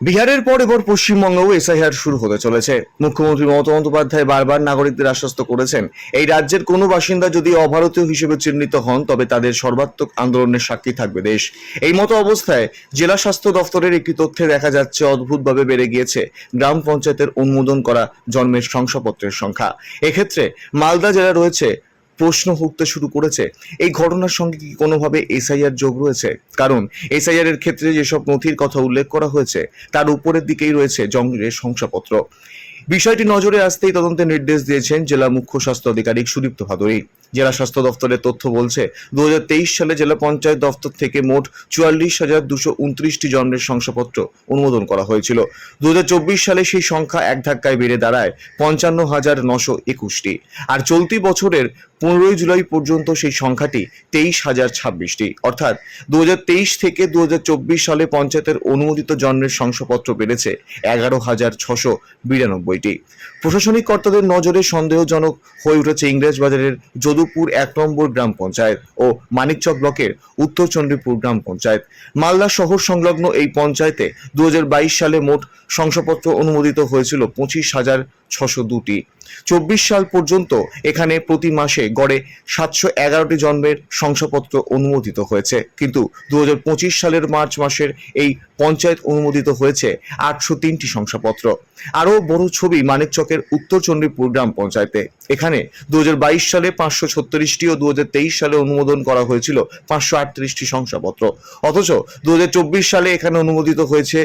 বিহারের পর এবার পশ্চিমবঙ্গেও এসআইআর শুরু হতে চলেছে। মুখ্যমন্ত্রী মমতা বন্দ্যোপাধ্যায় বারবার নাগরিকদের আশ্বস্ত করেছেন। এই রাজ্যের কোনো বাসিন্দা যদি অভারতীয় হিসেবে চিহ্নিত হন, তবে তাদের সর্বাত্মক আন্দোলনের সাক্ষী থাকবে দেশ। এই মতো অবস্থায় জেলা স্বাস্থ্য দফতরের একটি তথ্যে দেখা যাচ্ছে, অদ্ভুতভাবে বেড়ে গিয়েছে গ্রাম পঞ্চায়েতের অনুমোদন করা জন্মের শংসাপত্রের সংখ্যা। এক্ষেত্রে মালদা জেলা রয়েছে প্রশ্ন উঠতে শুরু করেছে। এই ঘটনার সঙ্গে কি কোনোভাবে এসআইআর যোগ রয়েছে? কারণ এসআইআর এর ক্ষেত্রে যেসব নথির কথা উল্লেখ করা হয়েছে, তার উপরের দিকেই রয়েছে জঙ্গলের শংসাপত্র। বিষয়টি নজরে আসতেই তদন্তের নির্দেশ দিয়েছেন জেলা মুখ্য স্বাস্থ্য আধিকারিক সুদীপ্ত ভাদুরী। জেলা স্বাস্থ্য দফতরের তথ্য বলছে দু হাজার তেইশ সালে জেলা পঞ্চায়েত দফতর থেকে মোট চুয়াল্লিশ হাজার দুশো উনত্রিশটি জন্মের শংসাপত্র অনুমোদন করা হয়েছিল। দু সালে সেই সংখ্যা এক ধাক্কায় বেড়ে দাঁড়ায় পঞ্চান্ন হাজার নশো একুশটি। আর চলতি বছরের পনেরোই জুলাই পর্যন্ত সেই সংখ্যাটি তেইশ হাজার ছাব্বিশটি। অর্থাৎ দু হাজার তেইশ থেকে দু হাজার চব্বিশ সালে পঞ্চায়েতের অনুমোদিত জন্মের শংসাপত্র বেড়েছে এগারো হাজার ছশো বিরানব্বইটি। প্রশাসনিক কর্তাদের নজরে সন্দেহজনক হয়ে উঠেছে ইংরেজবাজারের যদুপুর এক নম্বর গ্রাম পঞ্চায়েত ও মানিকচক ব্লকের উত্তর চণ্ডীপুর গ্রাম পঞ্চায়েত। মালদা শহর সংলগ্ন এই পঞ্চায়েতে দু হাজার বাইশ সালে মোট শংসাপত্র অনুমোদিত হয়েছিল পঁচিশ হাজার ছশো দুটি। চব্বিশ সাল পর্যন্ত এখানে প্রতি মাসে গড়ে সাতশো এগারোটি জন্মের শংসাপত্র অনুমোদিত হয়েছে। কিন্তু দু সালের মার্চ মাসের এই পঞ্চায়েত অনুমোদিত হয়েছে আটশো তিনটি শংসাপত্র। আরও বড় ছবি মানিকচকের উত্তর চণ্ডীপুর গ্রাম পঞ্চায়েতে। এখানে দু হাজার বাইশ সালে পাঁচশো ছত্রিশটি ও দু হাজার তেইশ সালে অনুমোদন করা হয়েছিল পাঁচশো আটত্রিশটি শংসাপত্র। অথচ দু হাজার চব্বিশ সালে এখানে অনুমোদিত হয়েছে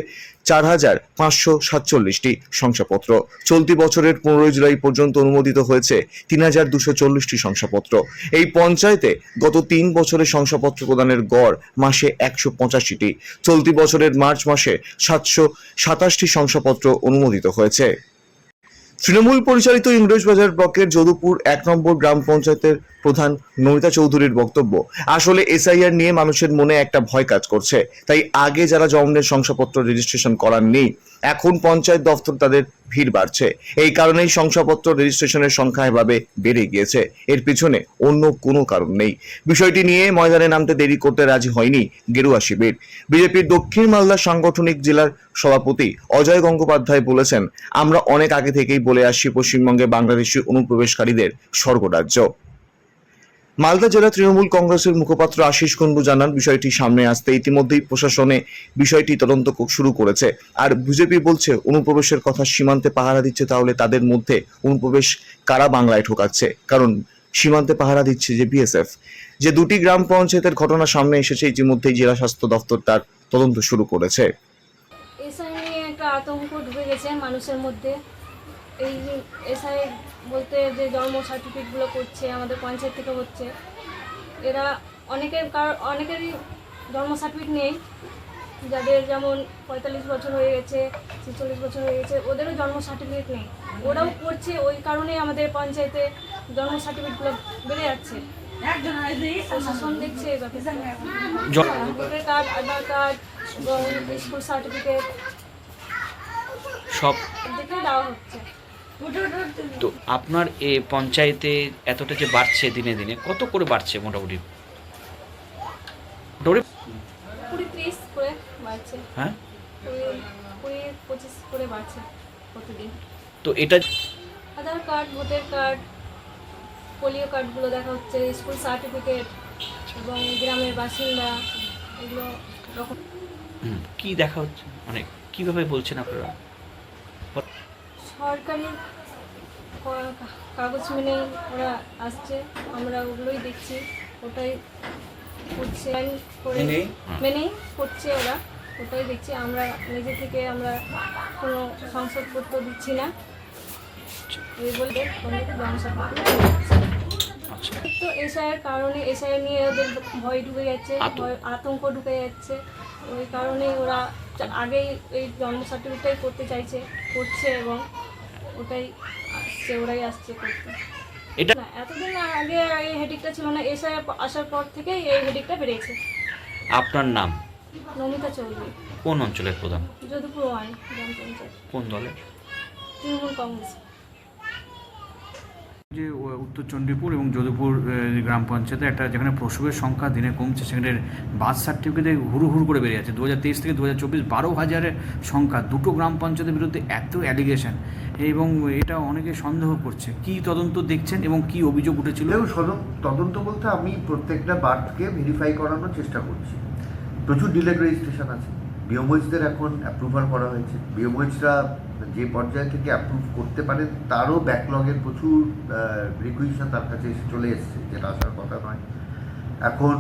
চার হাজার পাঁচশো সাতচল্লিশটি শংসাপত্র। চলতি বছরের পনেরোই জুলাই পর্যন্ত অনুমোদিত হয়েছে তিন হাজার দুশো চল্লিশটি শংসাপত্র। এই পঞ্চায়েতে গত তিন বছরের শংসাপত্র প্রদানের গড় মাসে একশো পঁচাশিটি। চলতি বছরের মার্চ মাসে সাতশো সাতাশটি শংসাপত্র অনুমোদিত হয়েছে। তৃণমূল পরিচালিত ইংরেজ বাজার ব্লকের যদুপুর এক নম্বর গ্রাম পঞ্চায়েতের প্রধান নমিতা চৌধুরীর বক্তব্য, আসলে এসআইআর নিয়ে মানুষের মনে একটা ভয় কাজ করছে। তাই আগে যারা জন্মের শংসাপত্র রেজিস্ট্রেশন করার নেই এখন পঞ্চায়েত দফতর তাদের ভিড় বাড়ছে। এই কারণেই শংসাপত্র রেজিস্ট্রেশনের সংখ্যা এভাবে বেড়ে গিয়েছে। এর পিছনে অন্য কোনো কারণ নেই। বিষয়টি নিয়ে ময়দানে নামতে দেরি করতে রাজি হয়নি গেরুয়া শিবির। বিজেপির দক্ষিণ মালদা সাংগঠনিক জেলার সভাপতি অজয় গঙ্গোপাধ্যায় বলেছেন, আমরা অনেক আগে থেকেই বলে আসছি পশ্চিমবঙ্গে বাংলাদেশি অনুপ্রবেশকারীদের স্বর্গরাজ্য মালদা জেলা তৃণমূল কংগ্রেসের মুখপাত্র আশিস কুন্ডু জানান, বিষয়টি সামনে আসতে ইতিমধ্যেই প্রশাসনে বিষয়টি তদন্ত শুরু করেছে। আর বিজেপি বলছে, অনুপ্রবেশের কথা সীমান্তে পাহারা দিচ্ছে, তাহলে তাদের মধ্যে অনুপ্রবেশ কারা বাংলায় ঠোকাচ্ছে? কারণ সীমান্তে পাহারা দিচ্ছে যে বিএসএফ। যে দুটি গ্রাম পঞ্চায়েতের ঘটনা সামনে এসেছে, ইতিমধ্যেই জেলা স্বাস্থ্য দফতর তার তদন্ত শুরু করেছে। একটা আতঙ্ক ঢুকে গেছে মানুষের মধ্যে। এই এসআই বলতে যে জন্ম সার্টিফিকেটগুলো করছে আমাদের পঞ্চায়েত থেকে হচ্ছে। এরা অনেকের কার অনেকেরই জন্ম সার্টিফিকেট নেই। যাদের যেমন পঁয়তাল্লিশ বছর হয়ে গেছে ছেচল্লিশ বছর হয়ে গেছে ওদেরও জন্ম সার্টিফিকেট নেই। ওরাও করছে ওই কারণেই আমাদের পঞ্চায়েতে জন্ম সার্টিফিকেটগুলো বেড়ে যাচ্ছে। প্রশাসন দেখছে voter card Aadhaar card school certificate সব দেখে দেওয়া হচ্ছে। তো আপনার এ পঞ্চায়েতে এতটা যে বাড়ছে দিনে দিনে কত করে বাড়ছে মোটামুটি? হ্যাঁ? তো এটা Aadhaar card voter card polio কার্ডগুলো দেখা হচ্ছে স্কুল সার্টিফিকেট এবং গ্রামের বাসিন্দা এগুলো রকম কি দেখা হচ্ছে? মানে কীভাবে বলছেন আপনারা? সরকারি কাগজ মেনে ওরা আসছে আমরা ওগুলোই দেখছি ওটাই করছে করে মেনেই? মেনেই করছে ওরা ওটাই দেখছি আমরা নিজে থেকে আমরা কোনো সংসদপত্র দিচ্ছি না এই বলে আচ্ছা তো এসআইয়ের কারণে এসআই নিয়ে ওদের ভয় ঢুকে যাচ্ছে আতঙ্ক। ভয় আতঙ্ক ঢুকে যাচ্ছে ওই কারণে ওরা আগেই এই জন্ম সার্টিফিকেটটাই করতে চাইছে করছে এবং ওটাই আসছে ওরাই আসছে করতে। এটা এতদিন আগে এই হেডিকটা ছিল না এসে আসার পর থেকেই এই হেডিকটা বেড়েছে। আপনার নাম? নমিতা চৌধুরী। কোন অঞ্চলের প্রধান? যদুপুর ওয়ান গ্রাম পঞ্চায়েত। কোন দলের? তৃণমূল কংগ্রেস যে উত্তর চণ্ডীপুর এবং যদুপুর গ্রাম পঞ্চায়েতে একটা যেখানে প্রসবের সংখ্যা দিনে কমছে সেখানে বার্থ সার্টিফিকেটে হুড়ু হুড়ু করে বেরিয়ে যাচ্ছে। দু হাজার তেইশ থেকে দু হাজার চব্বিশ বারো হাজারের সংখ্যা। দুটো গ্রাম পঞ্চায়েতের বিরুদ্ধে এত অ্যালিগেশন এবং এটা অনেকে সন্দেহ করছে। কি তদন্ত দেখছেন এবং কি অভিযোগ উঠেছিল? তদন্ত বলতে আমি প্রত্যেকটা বার্থকে ভেরিফাই করানোর চেষ্টা করছি। প্রচুর ডিলেড রেজিস্ট্রেশন আছে। বিওমোইজদের এখন অ্যাপ্রুভাল করা হয়েছে। বিওমোইজরা যে পর্যায় থেকে অ্যাপ্রুভ করতে পারে, তারও ব্যাকলগের প্রচুর রিকুইশন তার কাছে এসে চলে এসছে, যেটা আসার কথা নয়। এখন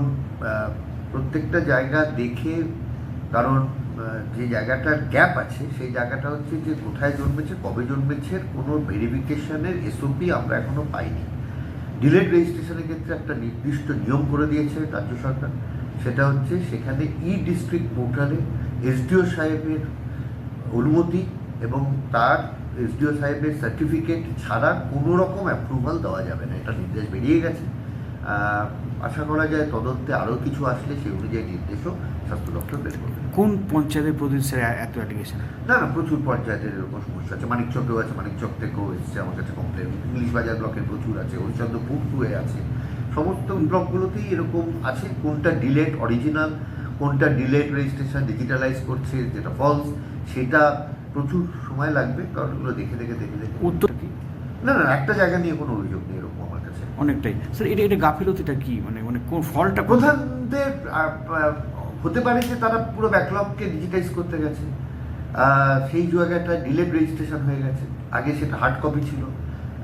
প্রত্যেকটা জায়গা দেখে, কারণ যে জায়গাটার গ্যাপ আছে, সেই জায়গাটা হচ্ছে যে কোথায় জন্মেছে, কবে জন্মেছে কোনো ভেরিফিকেশনের এসওপি আমরা এখনও পাইনি। ডিলেট রেজিস্ট্রেশনের ক্ষেত্রে একটা নির্দিষ্ট নিয়ম করে দিয়েছে রাজ্য সরকার। সেটা হচ্ছে, সেখানে ই ডিস্ট্রিক্ট পোর্টালে এসডিও সাহেবের অনুমতি এবং তার এসডিও সাহেবের সার্টিফিকেট ছাড়া কোনো রকম অ্যাপ্রুভাল দেওয়া যাবে না এটা নির্দেশ বেরিয়ে গেছে। আশা করা যায় তদন্তে আরও কিছু আসলে সেই অনুযায়ী নির্দেশও স্বাস্থ্য দপ্তর বের করবে। কোন পঞ্চায়েতের প্রতিনিধি এত অ্যালিগেশন না না প্রচুর পঞ্চায়েতের এরকম সমস্যা আছে। মানিকচকেও আছে মানিকচক থেকেও এসছে আমার কাছে কমপ্লেন ইংলিশ বাজার ব্লকের প্রচুর আছে হরিচন্দ্রপুর টুয়ে আছে। সমস্ত ব্লকগুলোতেই এরকম আছে কোনটা ডিলেট অরিজিনাল কোনটা ডিলেট রেজিস্ট্রেশন ডিজিটালাইজ করছে যেটা ফলস সেটা প্রচুর সময় লাগবে কারণ এগুলো দেখে দেখে দেখে দেখে উত্তর কি? না না একটা জায়গা নিয়ে কোনো অভিযোগ নেই এরকম আমার কাছে। অনেকটাই। স্যার এটা এটা গাফিলতিটা কি? মানে মানে কোন ফলটা প্রধানদের হতে পারে যে তারা পুরো ব্যাকলগকে ডিজিটাইজ করতে গেছে। সেই জায়গাটা ডিলেড রেজিস্ট্রেশন হয়ে গেছে। আগে সেটা হার্ড কপি ছিল।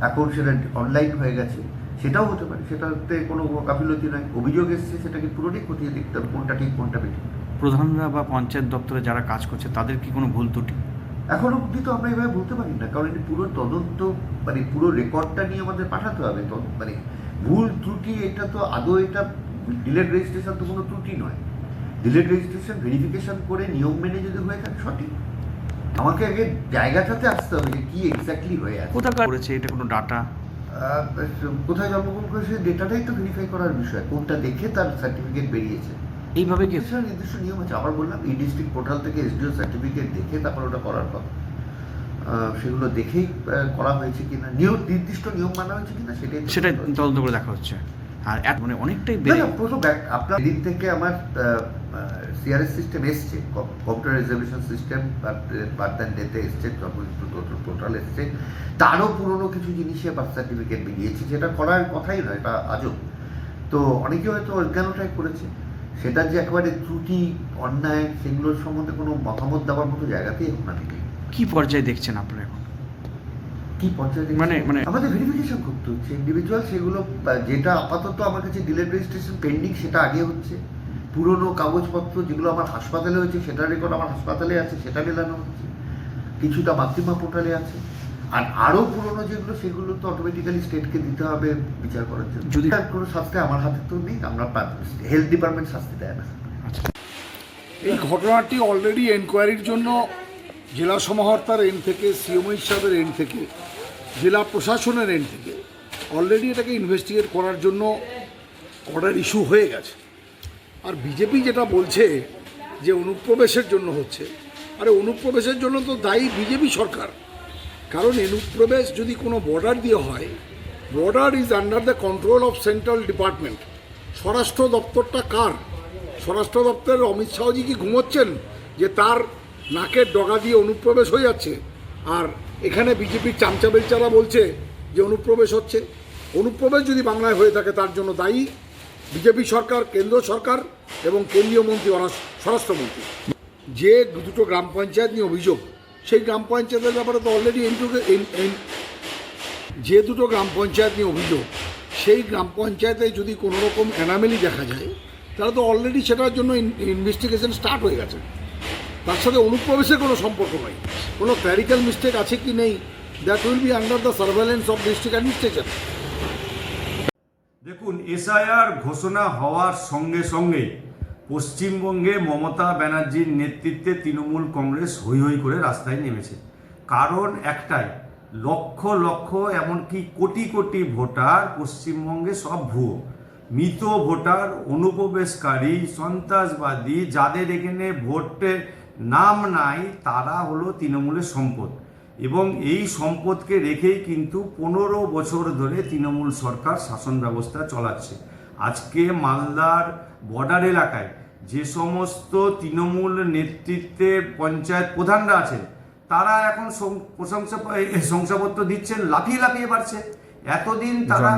এখন সেটা অনলাইন হয়ে গেছে। সেটাও হতে পারে। সেটাতে কোনো গাফিলতি নয় অভিযোগ এসছে সেটাকে পুরোটাই খতিয়ে দেখতে হবে কোনটা ঠিক কোনটা বেঠিক। প্রধানরা বা পঞ্চায়েত দপ্তরে যারা কাজ করছে তাদের কি কোনো ভুল ত্রুটি? এখন অব্দি তো আমরা এভাবে বলতে পারি না কারণ এটি পুরো তদন্ত মানে পুরো রেকর্ডটা নিয়ে আমাদের পাঠাতে হবে। মানে ভুল ত্রুটি এটা তো আদৌ এটা ডিলেট রেজিস্ট্রেশন তো কোনো ত্রুটি নয়। ডিলেট রেজিস্ট্রেশন ভেরিফিকেশন করে নিয়ম মেনে যদি হয়ে থাকে সঠিক। আমাকে আগে জায়গাটাতে আসতে হবে যে কী এক্স্যাক্টলি হয়ে আছে। কোথাকার করেছে? এটা কোনো ডাটা কোথায় জন্মগ্রহণ করেছে? ডেটাটাই তো ভেরিফাই করার বিষয়। কোনটা দেখে তার সার্টিফিকেট বেরিয়েছে। এইভাবে কি? নির্দিষ্ট নিয়ম আছে। আবার বললাম ই ডিস্ট্রিক্ট পোর্টাল থেকে এসডিও সার্টিফিকেট দেখে তারপর ওটা করার কথা। আহ, সেগুলো দেখেই করা হয়েছে কিনা নিয়ম নির্দিষ্ট নিয়ম মানা হয়েছে কিনা সেটাই তো সেটা দেখতে হবে। তদন্ত করে দেখা হচ্ছে। আর এত মানে অনেকটাই বেড়ে আপনার দিন থেকে আমার সিআরএস সিস্টেম এসছে। Computer reservation system birth and ডেতে এসছে টোটাল এসছে। তারও পুরনো কিছু জিনিসে বার্থ সার্টিফিকেট বেরিয়েছে যেটা করার কথাই নয় এটা আজব তো অনেকে হয়তো অজ্ঞানটাই করেছে সেটা যে একেবারে ত্রুটি অন্যায় সেগুলোর সম্বন্ধে কোনো মতামত দেওয়ার মতো জায়গাতেই এখন আমি নেই। কি পর্যায়ে দেখছেন আপনারা এখন? কি পর্যায়ে মানে- মানে- আমাদের ভেরিফিকেশন করতে হচ্ছে। ইন্ডিভিজুয়াল সেগুলো যেটা আপাতত আমার কাছে ডিলেট রেজিস্ট্রেশন পেন্ডিং সেটা আগে হচ্ছে। পুরনো কাগজপত্র যেগুলো আমার হাসপাতালে হয়েছে সেটার রেকর্ড আমার হাসপাতালে আছে সেটা মেলানো হচ্ছে। কিছুটা মাতৃমা পোর্টালে আছে। আর আরও পুরনো যেগুলো সেগুলো তো অটোমেটিক্যালি স্টেটকে দিতে হবে বিচার করার জন্য। যদি- কোনো শাস্তি আমার হাতে তো নেই আমরা হেলথ ডিপার্টমেন্ট শাস্তি দেয় না। আচ্ছা। এই ঘটনাটি অলরেডি এনকোয়ারির জন্য জেলা সমাহর্তার এন্ড থেকে সিএমও হিসাবের এন্ড থেকে জেলা প্রশাসনের এন্ড থেকে অলরেডি এটাকে ইনভেস্টিগেট করার জন্য অর্ডার ইস্যু হয়ে গেছে। আর বিজেপি যেটা বলছে যে অনুপ্রবেশের জন্য হচ্ছে আরে অনুপ্রবেশের জন্য তো দায়ী বিজেপি সরকার। কারণ অনুপ্রবেশ যদি কোনো বর্ডার দিয়ে হয় border is under the control of central department স্বরাষ্ট্র দপ্তরটা কার? স্বরাষ্ট্র দপ্তরের অমিত শাহজি কি ঘুমোচ্ছেন? যে তার নাকের ডগা দিয়ে অনুপ্রবেশ হয়ে যাচ্ছে। আর এখানে বিজেপির চামচা বেলচারা বলছে যে অনুপ্রবেশ হচ্ছে। অনুপ্রবেশ যদি বাংলায় হয়ে থাকে, তার জন্য দায়ী বিজেপি সরকার, কেন্দ্র সরকার এবং কেন্দ্রীয় মন্ত্রী স্বরাষ্ট্রমন্ত্রী। যে দুটো গ্রাম পঞ্চায়েত নিয়ে অভিযোগ সেই গ্রাম পঞ্চায়েতের ব্যাপারে তো অলরেডি যে দুটো গ্রাম পঞ্চায়েত নিয়ে অভিযোগ, সেই গ্রাম পঞ্চায়েতে যদি কোনো রকম অ্যানামেলি দেখা যায়, তাহলে তো অলরেডি সেটার জন্য ইনভেস্টিগেশন স্টার্ট হয়ে গেছে। তার সাথে অনুপ্রবেশের কোনো সম্পর্ক নাই। কোনো ক্ল্যারিক্যাল মিস্টেক আছে কি নেই? That will be under the surveillance of district administration দেখুন এসআইআর ঘোষণা হওয়ার সঙ্গে সঙ্গে পশ্চিমবঙ্গে মমতা ব্যানার্জির নেতৃত্বে তৃণমূল কংগ্রেস হৈ হৈ করে রাস্তায় নেমেছে। কারণ একটাই, লক্ষ লক্ষ এমনকি কোটি কোটি ভোটার পশ্চিমবঙ্গে সব ভুয়ো। মৃত ভোটার, অনুপ্রবেশকারী, সন্ত্রাসবাদী, যাদের এখানে ভোটের নাম নাই, তারা হলো তৃণমূলের সম্পদ। এবং এই সম্পদকে রেখেই কিন্তু পনেরো বছর ধরে তৃণমূল সরকার শাসন ব্যবস্থা চলাচ্ছে। আজকে মালদার বর্ডার এলাকায় যে সমস্ত তৃণমূল নেতৃত্বে পঞ্চায়েত প্রধানরা আছেন তারা এখন প্রশংসা শংসাপত্র দিচ্ছেন লাফিয়ে লাফিয়ে বাড়ছে। এতদিন তারা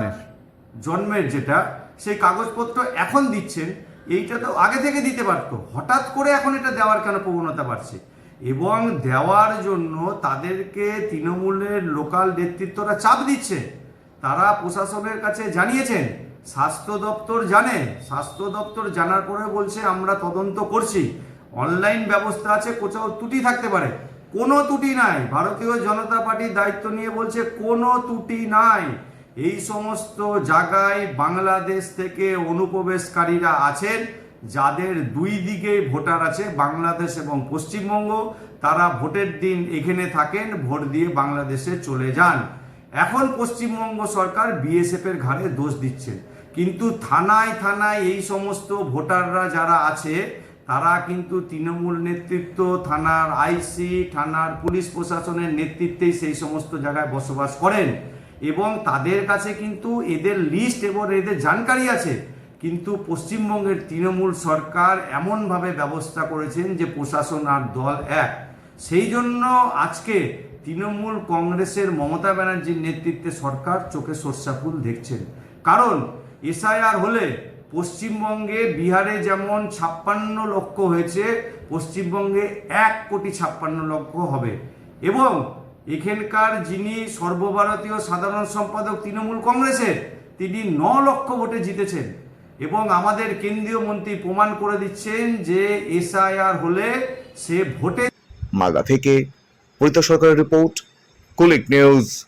জন্মের। যেটা সেই কাগজপত্র এখন দিচ্ছেন এইটা তো আগে থেকে দিতে পারতো। হঠাৎ করে এখন এটা দেওয়ার কেন প্রবণতা বাড়ছে? এবং দেওয়ার জন্য তাদেরকে তৃণমূলের লোকাল নেতৃত্বরা চাপ দিচ্ছে তারা প্রশাসনের কাছে জানিয়েছেন স্বাস্থ্য দপ্তর জানে, স্বাস্থ্য দপ্তর জানার পরে বলছে, আমরা তদন্ত করছি। অনলাইন ব্যবস্থা আছে, কোথাও ত্রুটি থাকতে পারে। কোনো ত্রুটি নাই। ভারতীয় জনতা পার্টির দায়িত্ব নিয়ে বলছে, কোনো ত্রুটি নাই। এই সমস্ত জায়গায় বাংলাদেশ থেকে অনুপ্রবেশকারীরা আছেন, যাদের দুই দিকে ভোটার আছে, বাংলাদেশ এবং পশ্চিমবঙ্গ। তারা ভোটের দিন এখানে থাকেন, ভোট দিয়ে বাংলাদেশে চলে যান। এখন পশ্চিমবঙ্গ সরকার বিএসএফ এর ঘাড়ে দোষ দিচ্ছেন কিন্তু থানায় থানায় এই সমস্ত ভোটাররা যারা আছে, তারা কিন্তু তৃণমূল নেতৃত্ব, থানার আইসি, থানার পুলিশ প্রশাসনের নেতৃত্বেই সেই সমস্ত জায়গায় বসবাস করেন। এবং তাদের কাছে কিন্তু এদের লিস্ট এবং এদের জানকারি আছে। কিন্তু পশ্চিমবঙ্গের তৃণমূল সরকার এমনভাবে ব্যবস্থা করেছেন যে প্রশাসন আর দল এক। সেই জন্য আজকে তৃণমূল কংগ্রেসের মমতা ব্যানার্জির নেতৃত্বে সরকার চোখে সর্ষা ফুল দেখছেন। কারণ এসআইআর হলে পশ্চিমবঙ্গে বিহারে যেমন ছাপ্পান্ন লক্ষ হয়েছে, পশ্চিমবঙ্গে এক কোটি ছাপ্পান্ন লক্ষ হবে। এবং এখানকার যিনি সর্বভারতীয় সাধারণ সম্পাদক তৃণমূল কংগ্রেসের, তিনি ন লক্ষ ভোটে জিতেছেন। এবং আমাদের কেন্দ্রীয় মন্ত্রী প্রমাণ করে দিচ্ছেন যে এসআইআর হলে সে ভোটে মালদা থেকে পরিত সরকারের রিপোর্ট কুলিক নিউজ।